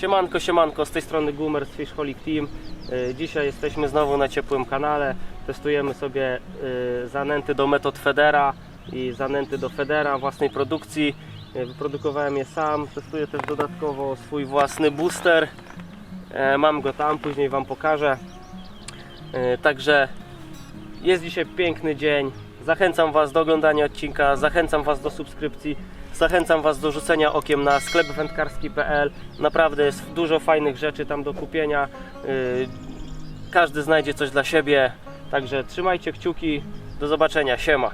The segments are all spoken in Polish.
Siemanko, siemanko, z tej strony Goomer z Fishholic Team. Y, Dzisiaj jesteśmy znowu na ciepłym kanale. Testujemy sobie y, zanęty do metod Federa i zanęty do Federa własnej produkcji. Y, Wyprodukowałem je sam, testuję też dodatkowo swój własny booster. E, Mam go tam, później Wam pokażę. Y, Także jest dzisiaj piękny dzień. Zachęcam Was do oglądania odcinka, zachęcam Was do subskrypcji, zachęcam Was do rzucenia okiem na sklep wędkarski.pl. Naprawdę jest dużo fajnych rzeczy tam do kupienia. Yy, Każdy znajdzie coś dla siebie. Także trzymajcie kciuki. Do zobaczenia. Siema.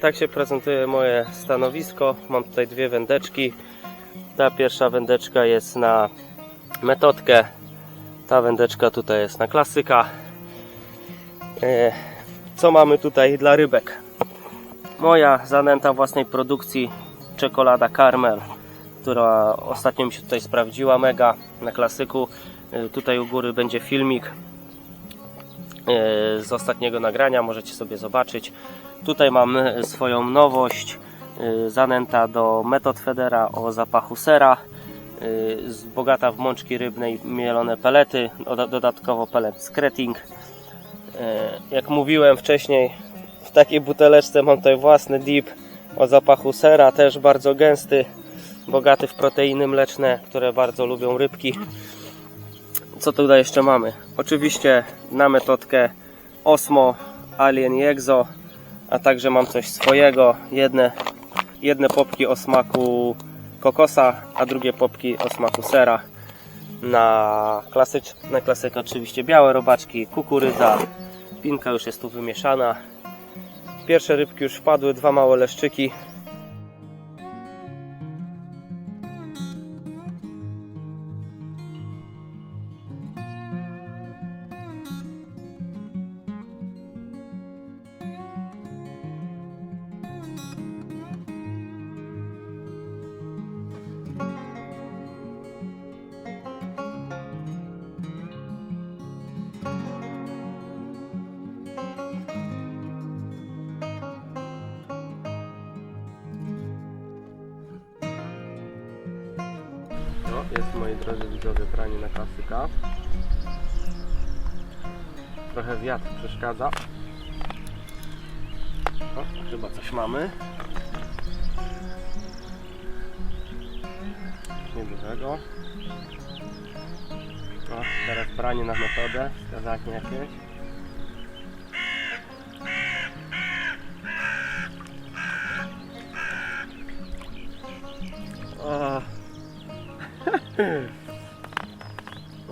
Tak się prezentuje moje stanowisko. Mam tutaj dwie wędeczki. Ta pierwsza wędeczka jest na metodkę. Ta wędeczka tutaj jest na klasyka. E, Co mamy tutaj dla rybek? Moja zanęta własnej produkcji czekolada Carmel, która ostatnio mi się tutaj sprawdziła mega na klasyku. E, Tutaj u góry będzie filmik e, z ostatniego nagrania, możecie sobie zobaczyć. Tutaj mamy swoją nowość, zanęta do metod Federa o zapachu sera, bogata w mączki rybnej, mielone pelety, doda- dodatkowo pelet skreting. E, Jak mówiłem wcześniej, w takiej buteleczce mam tutaj własny dip o zapachu sera, też bardzo gęsty, bogaty w proteiny mleczne, które bardzo lubią rybki. Co tutaj jeszcze mamy? Oczywiście na metodkę Osmo, Alien i Exo, a także mam coś swojego, jedne, jedne popki o smaku kokosa, a drugie popki o smaku sera. Na, klasycz, na klasykę oczywiście białe robaczki, kukurydza, Pinka już jest tu wymieszana. Pierwsze rybki już wpadły, dwa małe leszczyki. Jest moi drodzy widzowie pranie na klasyka. Trochę wiatr przeszkadza. O, chyba coś mamy. Niedużego. O, teraz pranie na metodę, wskazanie jakieś.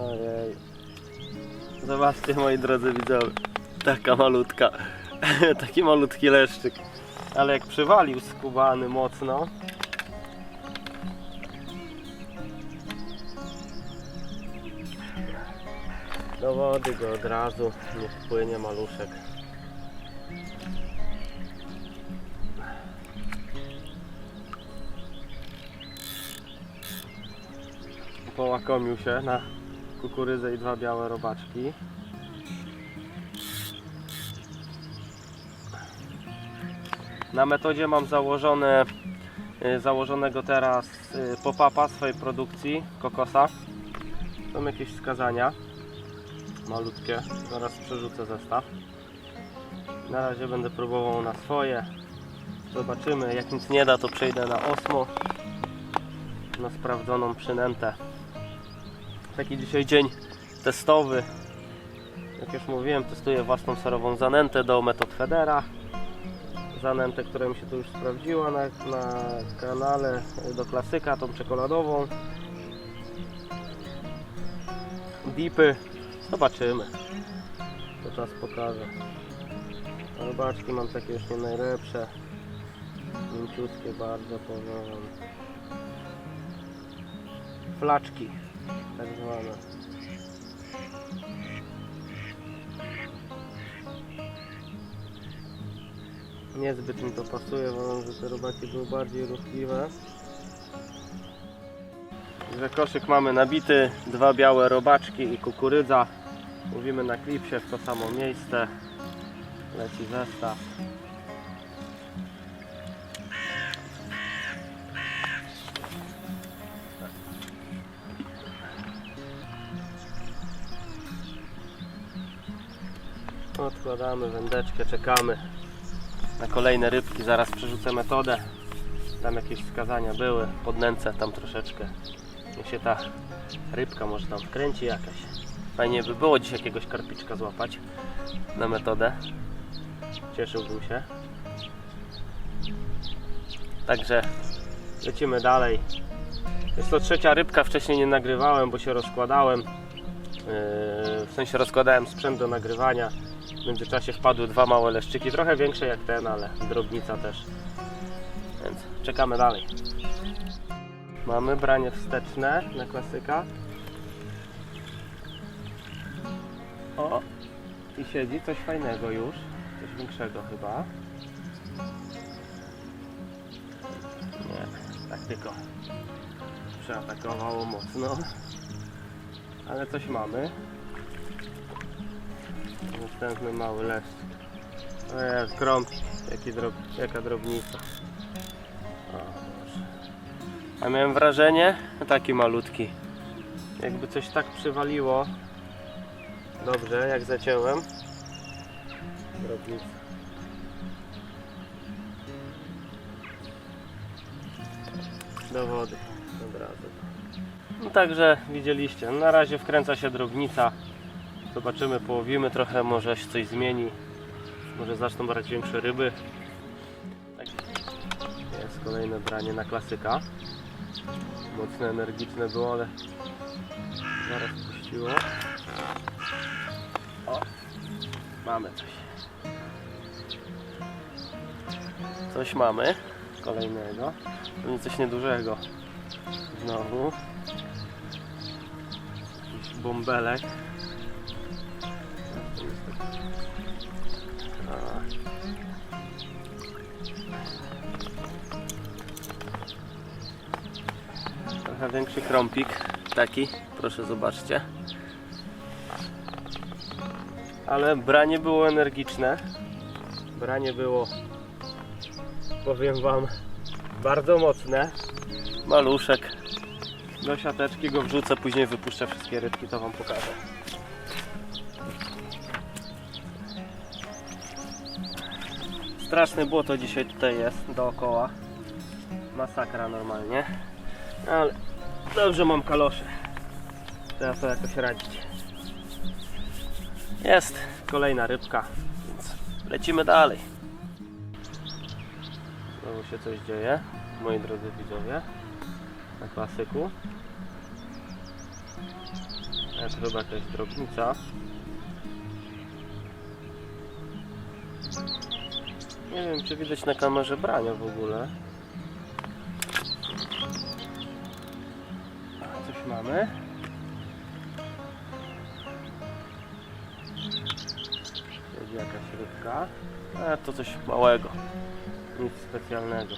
Ojej. Zobaczcie moi drodzy widzowie. Taka malutka. Taki malutki leszczyk. Ale jak przywalił skubany mocno. Do wody go od razu niech płynie maluszek. połakomił się na kukurydzę i dwa białe robaczki. Na metodzie mam założone, y, założonego teraz y, pop-upa swojej produkcji, kokosa. Są jakieś wskazania malutkie, zaraz przerzucę zestaw. Na razie będę próbował na swoje. Zobaczymy, jak nic nie da to przejdę na osmo na sprawdzoną przynętę. Taki dzisiaj dzień testowy. Jak już mówiłem, testuję własną serową zanętę do metod Federa. Zanętę, która mi się tu już sprawdziła na, na kanale do klasyka, tą czekoladową. Dipy. Zobaczymy. To czas pokaże. Robaczki mam takie już nie najlepsze. Mięciutkie bardzo powiem flaczki tak zwane. Niezbyt mi to pasuje, wolę, że te robaki były bardziej ruchliwe. Że koszyk mamy nabity, dwa białe robaczki i kukurydza. Mówimy na klipsie w to samo miejsce. Leci zestaw. Odkładamy wędeczkę, czekamy na kolejne rybki. Zaraz przerzucę metodę. Tam jakieś wskazania były, podnęcę tam troszeczkę. Niech się ta rybka może tam wkręci jakaś. Fajnie by było dziś jakiegoś karpiczka złapać na metodę. Cieszyłbym się. Także lecimy dalej. Jest to trzecia rybka, wcześniej nie nagrywałem, bo się rozkładałem. Yy, W sensie rozkładałem sprzęt do nagrywania. W międzyczasie wpadły dwa małe leszczyki, trochę większe jak ten, ale drobnica też. Więc czekamy dalej. Mamy branie wsteczne na klasyka. O, i siedzi coś fajnego już. Coś większego chyba. Nie, tak tylko przeatakowało mocno. Ale coś mamy. Następny mały leszcz. O jak krąpi, jaki drob, jaka drobnica. A miałem wrażenie, taki malutki. Jakby coś tak przywaliło. Dobrze, jak zaciąłem. Drobnica. Do wody od razu. No także widzieliście, na razie wkręca się drobnica. Zobaczymy, połowimy trochę, może się coś zmieni. Może zaczną brać większe ryby. Tak. Jest kolejne branie na klasyka. Mocne, energiczne było, ale zaraz puściło. O, mamy coś. Coś mamy. Kolejnego. Pewnie coś niedużego. Znowu. Jakiś bąbelek. Trochę większy krąpik. Taki, proszę zobaczcie. Ale branie było energiczne. Branie było, powiem Wam, bardzo mocne. Maluszek. Do siateczki go wrzucę, później wypuszczę wszystkie rybki, to Wam pokażę. Straszne błoto dzisiaj tutaj jest dookoła. Masakra normalnie. Ale dobrze mam kalosze. Trzeba sobie jakoś radzić. Jest kolejna rybka, więc lecimy dalej. Znowu się coś dzieje, moi drodzy widzowie, na klasyku. Jest chyba jakaś drobnica. Nie wiem, czy widać na kamerze brania w ogóle. Coś mamy. Siedzi jakaś rybka. A to coś małego. Nic specjalnego.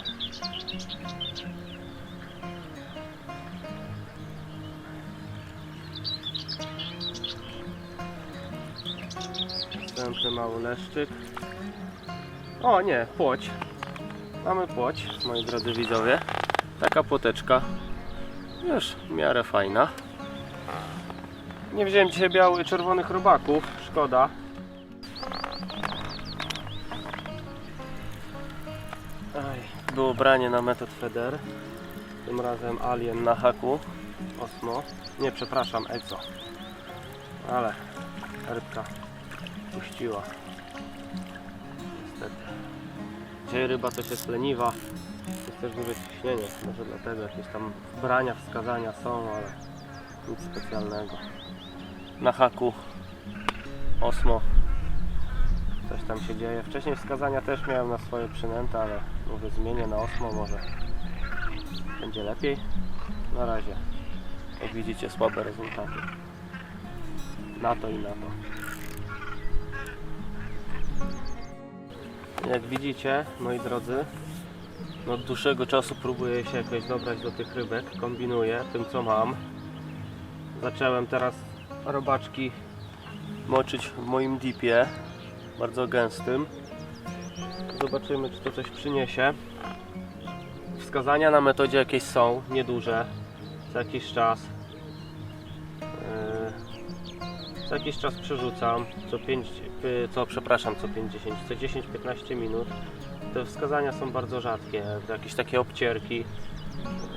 Następny mały leszczyk. O nie, płoć. Mamy płoć, moi drodzy widzowie. Taka płoteczka. Już w miarę fajna. Nie wziąłem dzisiaj białych czerwonych robaków. Szkoda. Aj, było branie na metod Feder. Tym razem Alien na haku. Osmo. Nie, przepraszam, Eco. Ale rybka puściła. Dzisiaj ryba coś jest leniwa. Jest też duże ciśnienie. Może dlatego jakieś tam brania, wskazania są, ale nic specjalnego. Na haku Osmo coś tam się dzieje. Wcześniej wskazania też miałem na swoje przynęty, ale mówię zmienię na Osmo, może będzie lepiej. Na razie, jak widzicie, słabe rezultaty. Na to i na to. Jak widzicie, moi drodzy, no od dłuższego czasu próbuję się jakoś dobrać do tych rybek, kombinuję tym co mam. Zacząłem teraz robaczki moczyć w moim dipie, bardzo gęstym. Zobaczymy czy to coś przyniesie. Wskazania na metodzie jakieś są, nieduże, co jakiś czas. Co jakiś czas przerzucam, co 5 y, co przepraszam, co 50, co 10-15 minut. Te wskazania są bardzo rzadkie, jakieś takie obcierki,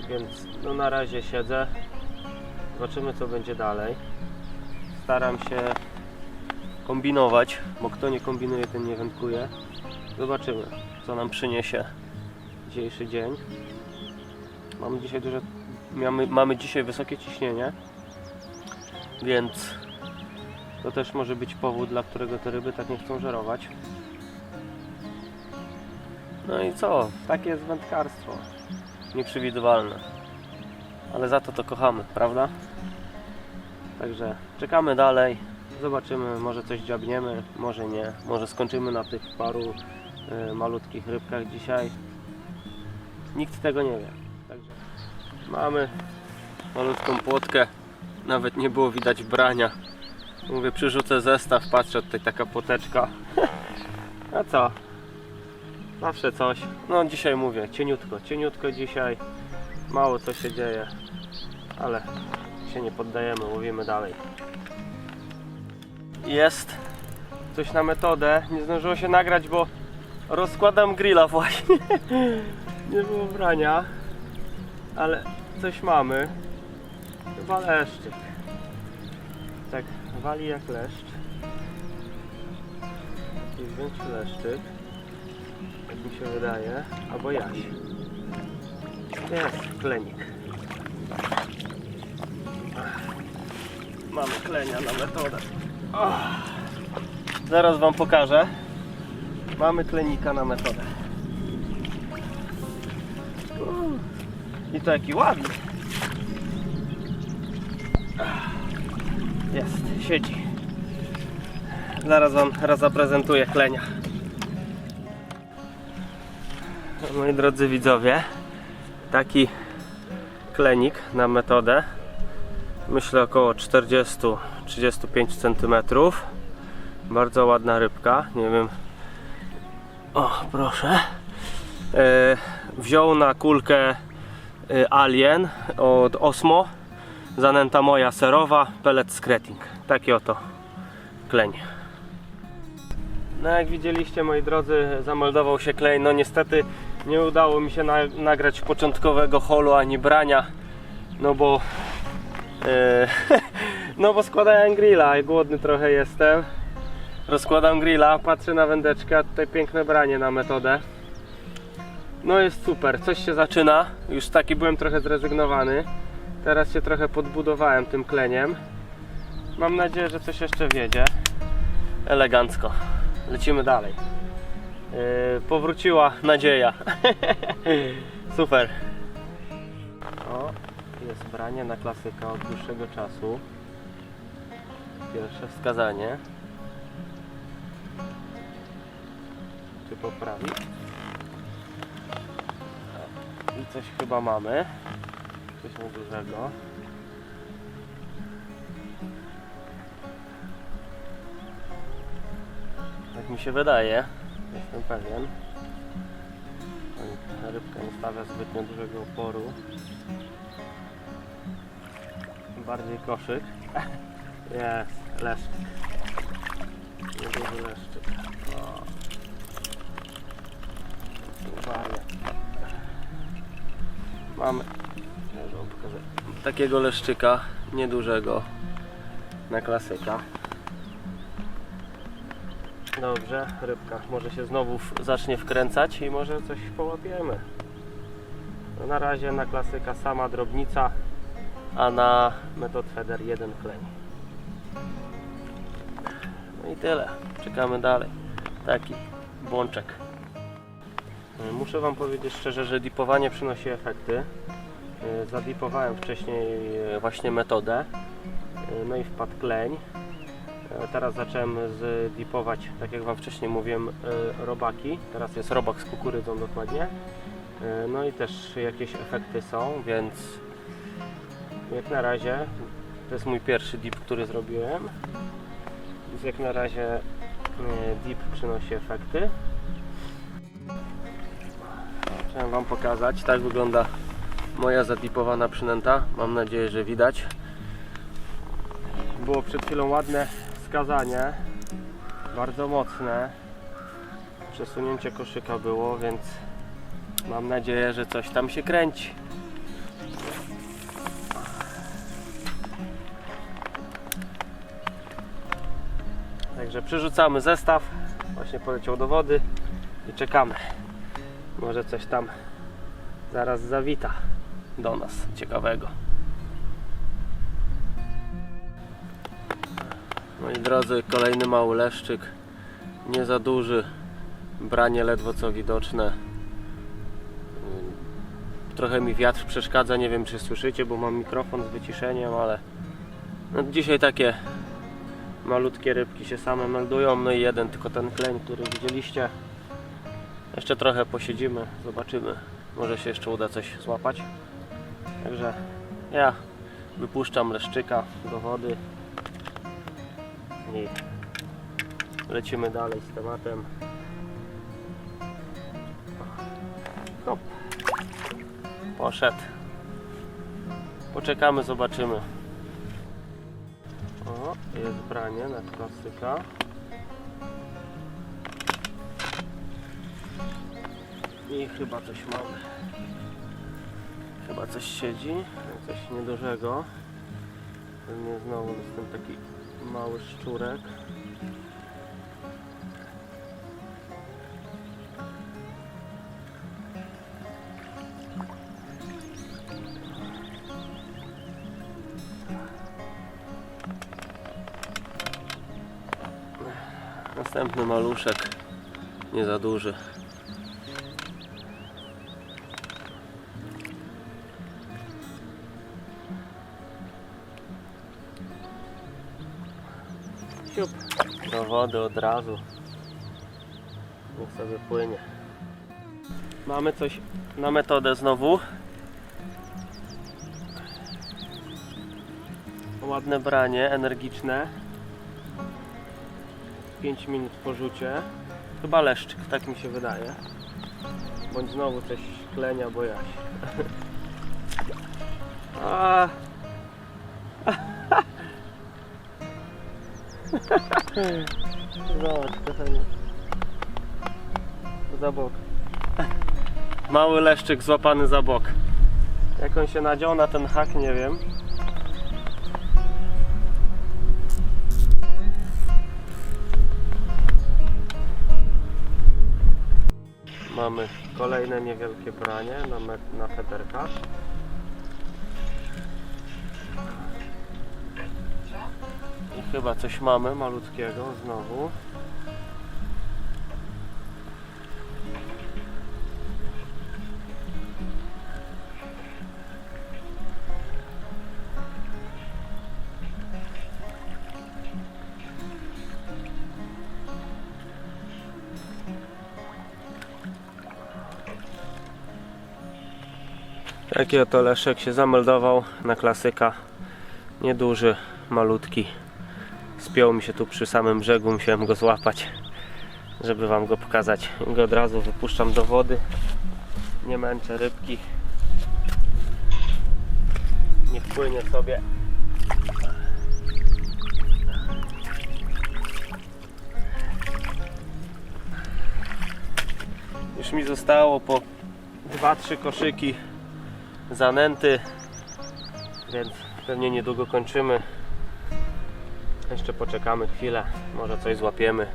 więc no na razie siedzę. Zobaczymy co będzie dalej. Staram się kombinować, bo kto nie kombinuje, ten nie wędkuje. Zobaczymy, co nam przyniesie dzisiejszy dzień. Mamy dzisiaj duże, mamy, mamy dzisiaj wysokie ciśnienie, więc to też może być powód, dla którego te ryby tak nie chcą żerować. No i co? Takie jest wędkarstwo. Nieprzewidywalne. Ale za to to kochamy, prawda? Także czekamy dalej. Zobaczymy, może coś dziabniemy, może nie. Może skończymy na tych paru y, malutkich rybkach dzisiaj. Nikt tego nie wie. Także mamy malutką płotkę. Nawet nie było widać brania. Mówię, przyrzucę zestaw, patrzę, tutaj taka płoteczka. A co? Zawsze coś. No dzisiaj mówię, cieniutko, cieniutko dzisiaj. Mało co się dzieje. Ale się nie poddajemy, łowimy dalej. Jest coś na metodę. Nie zdążyło się nagrać, bo rozkładam grilla właśnie. nie było brania. Ale coś mamy. Chyba leszczyk. Wali jak leszcz. Jakiś większy leszczyk. Jak mi się wydaje. Albo jaś. Jest klenik. Mamy klenia na metodę. Ach. Zaraz Wam pokażę. Mamy klenika na metodę. I to jaki ładny. Jest, siedzi. Zaraz Wam zaprezentuję klenia. Moi drodzy widzowie, taki klenik na metodę. Myślę około 40-35 cm. Bardzo ładna rybka. Nie wiem. O, proszę. E, wziął na kulkę e, Alien od Osmo. Zanęta moja serowa, pellet skretting. Taki oto kleń. No jak widzieliście moi drodzy, zameldował się klej. No niestety nie udało mi się na, nagrać początkowego holu ani brania. No bo e, no bo składałem grilla i głodny trochę jestem. Rozkładam grilla, patrzę na wędeczkę, a tutaj piękne branie na metodę. No jest super, coś się zaczyna. Już taki byłem trochę zrezygnowany. Teraz się trochę podbudowałem tym kleniem. Mam nadzieję, że coś jeszcze wiedzie. Elegancko. Lecimy dalej. Yy, powróciła nadzieja. Super. O, jest branie na klasyka od dłuższego czasu. Pierwsze wskazanie. Czy poprawi? I coś chyba mamy. Coś niedużego. Tak mi się wydaje. Jestem pewien. Rybka nie stawia zbytnio dużego oporu. Bardziej koszyk. Jest, leszczyk. Nieduży leszczyk. O. Mamy. Takiego leszczyka, niedużego, na klasyka. Dobrze, rybka może się znowu zacznie wkręcać i może coś połapiemy. No na razie na klasyka sama drobnica, a na metod feeder jeden kleń. No i tyle. Czekamy dalej. Taki błączek. Muszę Wam powiedzieć szczerze, że dipowanie przynosi efekty. E, Zadipowałem wcześniej e, właśnie metodę, e, no i wpadł kleń. Teraz zacząłem zdipować, tak jak Wam wcześniej mówiłem, robaki. Teraz jest robak z kukurydzą dokładnie. No i też jakieś efekty są, więc jak na razie to jest mój pierwszy dip, który zrobiłem. Więc jak na razie dip przynosi efekty. Chciałem Wam pokazać, tak wygląda moja zadipowana przynęta. Mam nadzieję, że widać. Było przed chwilą ładne wskazanie. bardzo mocne. Przesunięcie koszyka było, więc mam nadzieję, że coś tam się kręci. Także przerzucamy zestaw. Właśnie poleciał do wody i czekamy. Może coś tam zaraz zawita do nas ciekawego. Moi drodzy, kolejny mały leszczyk. Nie za duży. Branie ledwo co widoczne. Trochę mi wiatr przeszkadza, nie wiem czy słyszycie, bo mam mikrofon z wyciszeniem, ale no dzisiaj takie malutkie rybki się same meldują. No i jeden tylko ten kleń, który widzieliście. Jeszcze trochę posiedzimy, zobaczymy. Może się jeszcze uda coś złapać. Także ja wypuszczam leszczyka do wody i lecimy dalej z tematem. Hop. Poszedł. Poczekamy, zobaczymy. O, jest branie na klasyka. I chyba coś mamy. Chyba coś siedzi, coś niedużego. Pewnie znowu jest ten taki mały szczurek. Następny maluszek, nie za duży. Siup, do wody od razu. Niech sobie płynie. Mamy coś na metodę znowu. Ładne branie, energiczne. 5 minut po rzucie. Chyba leszczyk, tak mi się wydaje. Bądź znowu coś klenia, bo jaś. A. Zobacz, kochanie. Za bok. Mały leszczyk złapany za bok. Jak on się nadział na ten hak, nie wiem. Mamy kolejne niewielkie branie na, na federkach. Chyba coś mamy malutkiego znowu. Taki oto leszek się zameldował na klasyka. Nieduży, malutki. Spiął mi się tu przy samym brzegu, musiałem go złapać, żeby wam go pokazać. I go od razu wypuszczam do wody. Nie męczę rybki. Niech płynie sobie. Już mi zostało po 2-3 koszyki zanęty, więc pewnie niedługo kończymy. Jeszcze poczekamy chwilę, może coś złapiemy.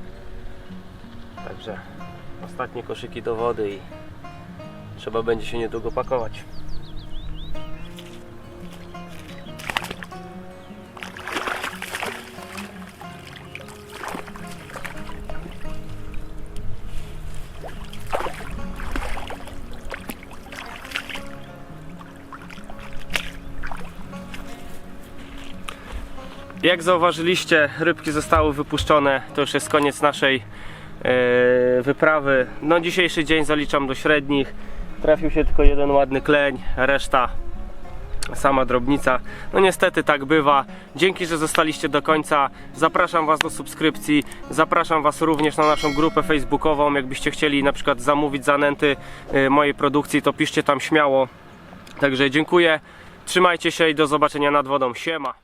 Także ostatnie koszyki do wody i trzeba będzie się niedługo pakować. Jak zauważyliście, rybki zostały wypuszczone. To już jest koniec naszej e, wyprawy. No dzisiejszy dzień zaliczam do średnich. Trafił się tylko jeden ładny kleń, reszta sama drobnica. No niestety tak bywa. Dzięki, że zostaliście do końca. Zapraszam Was do subskrypcji. Zapraszam Was również na naszą grupę facebookową. Jakbyście chcieli na przykład zamówić zanęty e, mojej produkcji, to piszcie tam śmiało. Także dziękuję. Trzymajcie się i do zobaczenia nad wodą. Siema.